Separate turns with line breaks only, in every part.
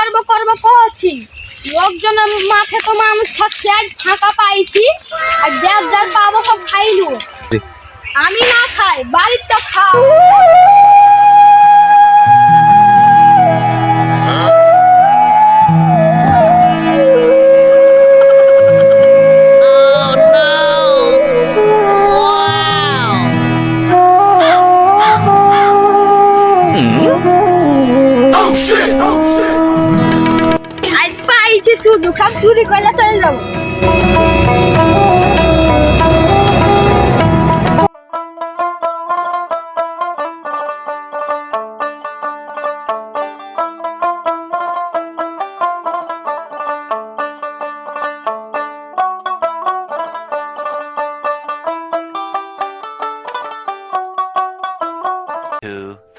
করব করব করছি। লোকজনের মাঠে তো মানুষ থাকছে আজ ফাঁকা পাইছি আর যার যার পাবো সব খাইলু। আমি না খাই বাড়ির তো খাও। আজ পাইছি শুধু খাপ চুরি করলে চলে যাব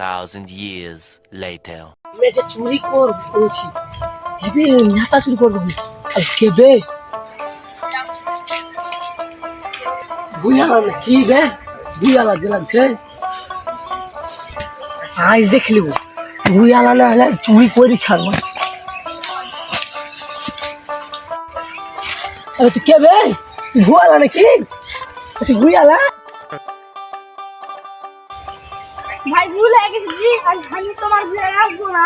thousand years later.
আমি যে চুরি করেছি হেবি নেতা চুরি করব। আর কেবে বুঝালা না, কি বে? বুঝালা যে লাগছে। আজ দেখলিব বুঝালা না হলে চুরি করি ছাড়বো। আরে, তুই কে বে? ভুয়ালা নাকি? তুই বুঝালা
ভাই, ভুল হয়ে গেছে, জি, আমি তোমার না।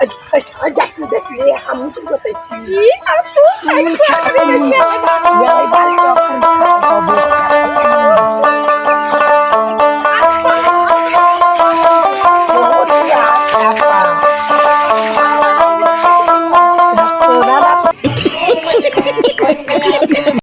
দেখলি দেখলি আমি চুরি করতেছি
কি আর তুই খাইছিস
বাড়ি